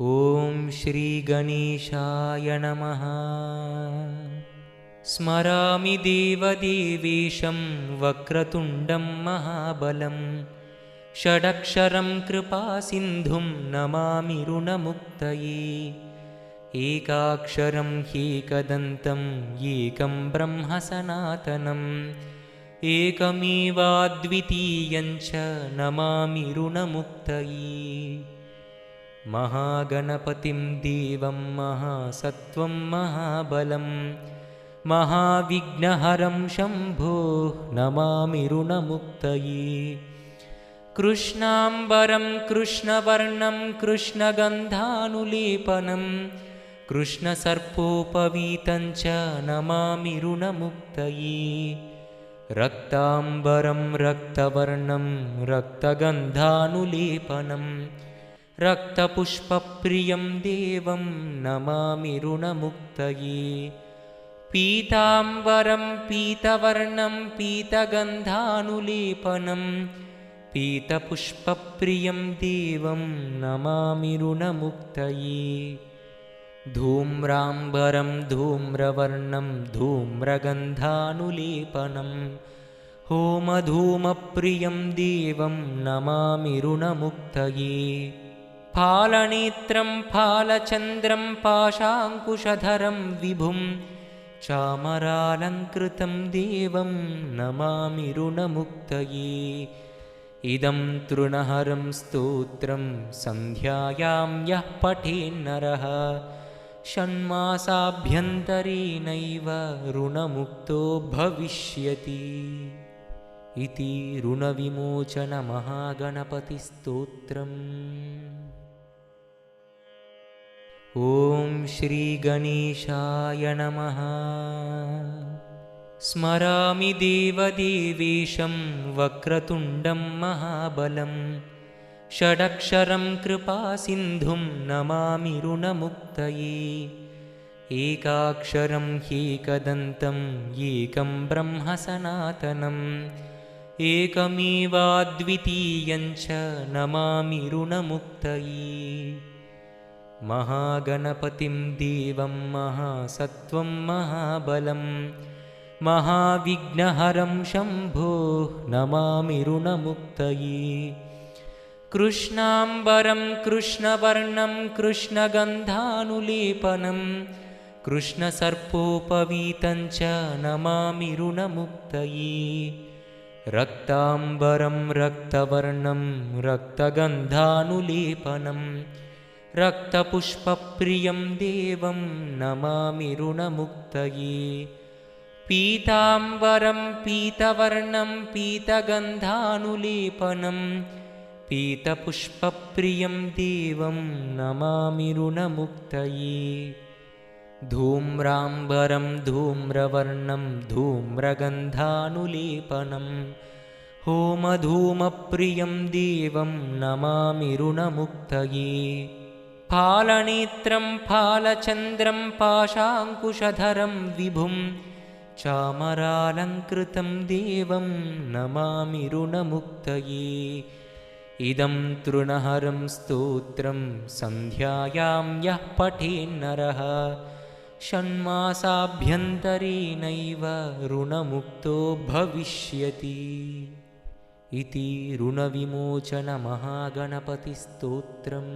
ॐ श्रीगणेशाय नमः। स्मरामि देवदेवेशं वक्रतुण्डं महाबलं। षडक्षरं कृपासिन्धुं नमामि ऋणमुक्तये। एकाक्षरं ह्येकदन्तम् एकं ब्रह्म सनातनम् एकमेवाद्वितीयं च नमामि ऋणमुक्तये महागणपतिं देवं महासत्त्वं महाबलं महाविघ्नहरं शम्भोः नमामि ऋणमुक्तये। कृष्णाम्बरं कृष्णवर्णं कृष्णगन्धानुलेपनं कृष्णसर्पोपवीतं च नमामि ऋणमुक्तये। रक्ताम्बरं रक्तवर्णं रक्तगन्धानुलेपनं रक्तपुष्पप्रियं देवं नमामि ऋणमुक्तये। पीताम्बरं पीतवर्णं पीतगन्धानुलेपनं पीतपुष्पप्रियं देवं नमामि ऋणमुक्तये। धूम्राम्बरं धूम्रवर्णं धूम्रगन्धानुलेपनं होमधूमप्रियं देवं नमामि ऋणमुक्तये फालनेत्रं फालचन्द्रं पाशाङ्कुशधरं विभुं चामरालङ्कृतं देवं नमामि ऋणमुक्तये। इदं तृणहरं स्तोत्रं सन्ध्यायां यः पठेन्नरः षण्मासाभ्यन्तरेणैव ऋणमुक्तो भविष्यति। इति ऋणविमोचनमहागणपतिस्तोत्रम् ॐ श्रीगणेशाय नमः। स्मरामि देवदेवेशं वक्रतुण्डं महाबलं। षडक्षरं कृपासिन्धुं नमामि ऋणमुक्तये। एकाक्षरं ह्येकदन्तम् एकं ब्रह्म सनातनम् एकमेवाद्वितीयं च नमामि ऋणमुक्तये महागणपतिं देवं महासत्त्वं महाबलं महाविघ्नहरं शम्भोः नमामि ऋणमुक्तये। कृष्णाम्बरं कृष्णवर्णं कृष्णगन्धानुलेपनं कृष्णसर्पोपवीतं च नमामि ऋणमुक्तये। रक्ताम्बरं रक्तवर्णं रक्तगन्धानुलेपनं रक्तपुष्पप्रियं देवं नमामि ऋणमुक्तये। पीताम्बरं पीतवर्णं पीतगन्धानुलेपनं पीतपुष्पप्रियं देवं नमामि ऋणमुक्तये। धूम्राम्बरं धूम्रवर्णं धूम्रगन्धानुलेपनं होमधूमप्रियं देवं नमामि ऋणमुक्तये फालनेत्रं फालचन्द्रं पाशाङ्कुशधरं विभुं चामरालङ्कृतं देवं नमामि ऋणमुक्तये। इदं तृणहरं स्तोत्रं सन्ध्यायां यः पठेन्नरः षण्मासाभ्यन्तरेणैव ऋणमुक्तो भविष्यति। इति ऋणविमोचनमहागणपतिस्तोत्रम्